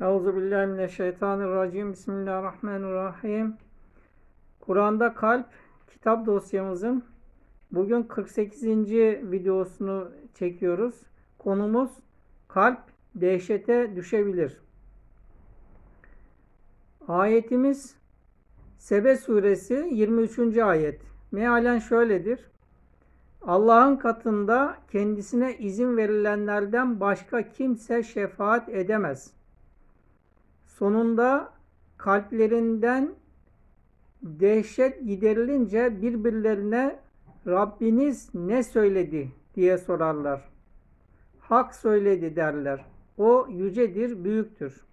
Euzubillahimineşşeytanirracim. Bismillahirrahmanirrahim. Kur'an'da kalp kitap dosyamızın bugün 48. videosunu çekiyoruz. Konumuz kalp dehşete düşebilir. Ayetimiz Sebe suresi 23. ayet. Mealen şöyledir. Allah'ın katında kendisine izin verilenlerden başka kimse şefaat edemez. Sonunda kalplerinden dehşet giderilince birbirlerine Rabbiniz ne söyledi diye sorarlar. Hak söyledi derler. O yücedir, büyüktür.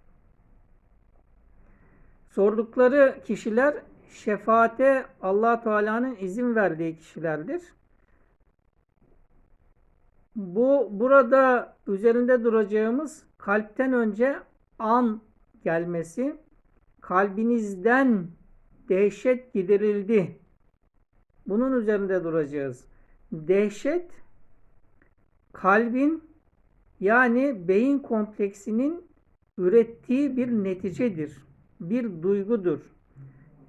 Sordukları kişiler şefaate allah Teala'nın izin verdiği kişilerdir. Bu burada üzerinde duracağımız kalpten önce an gelmesi, kalbinizden dehşet giderildi. Bunun üzerinde duracağız. Dehşet kalbin yani beyin kompleksinin ürettiği bir neticedir. Bir duygudur.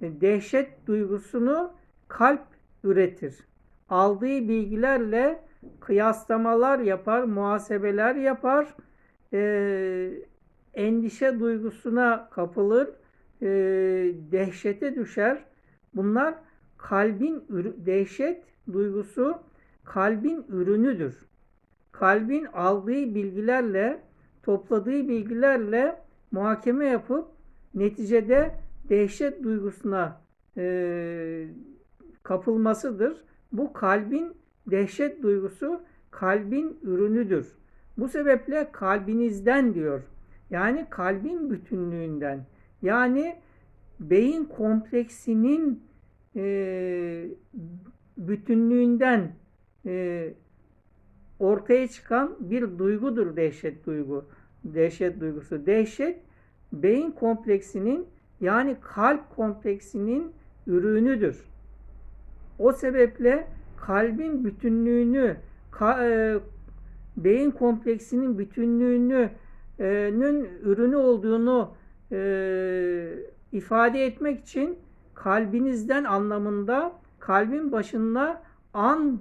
Dehşet duygusunu kalp üretir. Aldığı bilgilerle kıyaslamalar yapar, muhasebeler yapar, e, endişe duygusuna kapılır, e, dehşete düşer. Bunlar kalbin dehşet duygusu kalbin ürünüdür. Kalbin aldığı bilgilerle, topladığı bilgilerle muhakeme yapıp neticede dehşet duygusuna e, kapılmasıdır. Bu kalbin dehşet duygusu kalbin ürünüdür. Bu sebeple kalbinizden diyor. Yani kalbin bütünlüğünden. Yani beyin kompleksinin e, bütünlüğünden e, ortaya çıkan bir duygudur dehşet duygu. Dehşet duygusu. Dehşet beyin kompleksinin yani kalp kompleksinin ürünüdür. O sebeple kalbin bütünlüğünü, ka, e, beyin kompleksinin bütünlüğünü nün ürünü olduğunu e, ifade etmek için kalbinizden anlamında kalbin başına an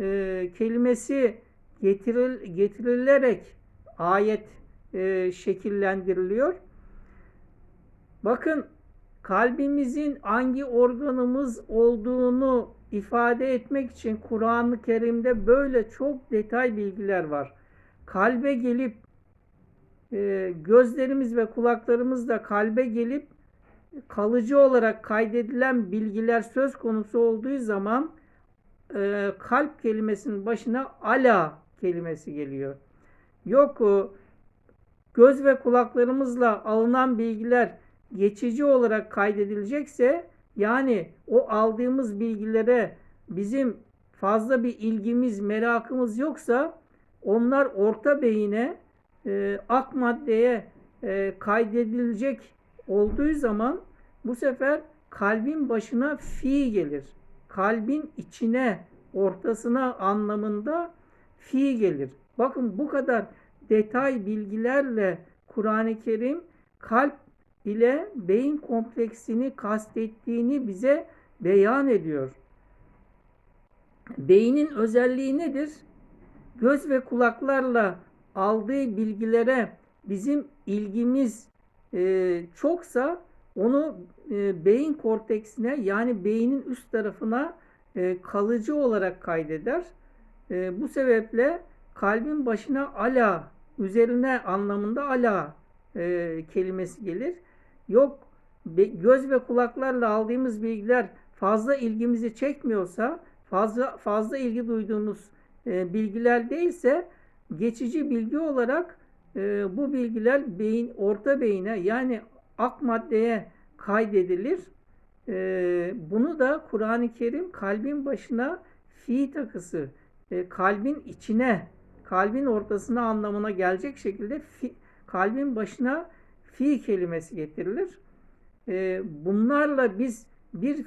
e, kelimesi getiril, getirilerek ayet e, şekillendiriliyor. Bakın kalbimizin hangi organımız olduğunu ifade etmek için Kur'an-ı Kerim'de böyle çok detay bilgiler var. Kalbe gelip e, gözlerimiz ve kulaklarımız da kalbe gelip kalıcı olarak kaydedilen bilgiler söz konusu olduğu zaman e, kalp kelimesinin başına ala kelimesi geliyor. Yok göz ve kulaklarımızla alınan bilgiler geçici olarak kaydedilecekse yani o aldığımız bilgilere bizim fazla bir ilgimiz, merakımız yoksa onlar orta beyine e, ak maddeye e, kaydedilecek olduğu zaman bu sefer kalbin başına fi gelir. Kalbin içine, ortasına anlamında fi gelir. Bakın bu kadar detay bilgilerle Kur'an-ı Kerim kalp ile beyin kompleksini kastettiğini bize beyan ediyor. Beynin özelliği nedir? Göz ve kulaklarla aldığı bilgilere bizim ilgimiz e, çoksa onu e, beyin korteksine yani beynin üst tarafına e, kalıcı olarak kaydeder. E, bu sebeple kalbin başına ala üzerine anlamında ala e, kelimesi gelir. Yok be, göz ve kulaklarla aldığımız bilgiler fazla ilgimizi çekmiyorsa fazla fazla ilgi duyduğumuz e, bilgiler değilse geçici bilgi olarak e, bu bilgiler beyin orta beyine yani ak maddeye kaydedilir. E, bunu da Kur'an-ı Kerim kalbin başına fi takısı, e, kalbin içine, kalbin ortasına anlamına gelecek şekilde fi, kalbin başına fi kelimesi getirilir. E, bunlarla biz bir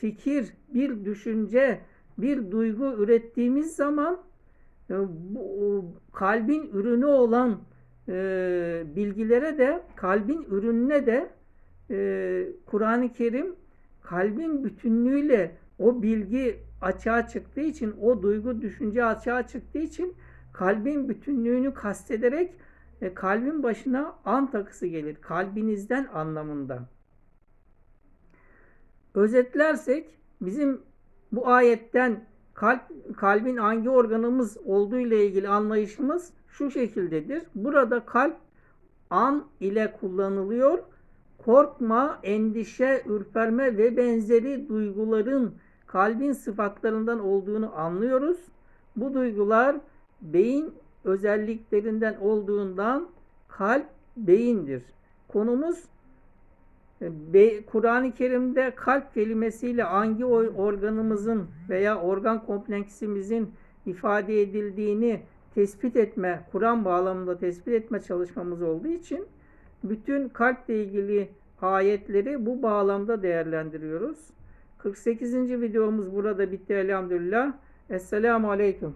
fikir, bir düşünce, bir duygu ürettiğimiz zaman bu, kalbin ürünü olan e, bilgilere de kalbin ürününe de e, Kur'an-ı Kerim kalbin bütünlüğüyle o bilgi açığa çıktığı için, o duygu, düşünce açığa çıktığı için kalbin bütünlüğünü kastederek e, kalbin başına an takısı gelir. Kalbinizden anlamında. Özetlersek bizim bu ayetten kalp, kalbin hangi organımız olduğu ile ilgili anlayışımız şu şekildedir. Burada kalp an ile kullanılıyor. Korkma, endişe, ürperme ve benzeri duyguların kalbin sıfatlarından olduğunu anlıyoruz. Bu duygular beyin özelliklerinden olduğundan kalp beyindir. Konumuz Kur'an-ı Kerim'de kalp kelimesiyle hangi organımızın veya organ kompleksimizin ifade edildiğini tespit etme, Kur'an bağlamında tespit etme çalışmamız olduğu için bütün kalple ilgili ayetleri bu bağlamda değerlendiriyoruz. 48. videomuz burada bitti elhamdülillah. Esselamu Aleyküm.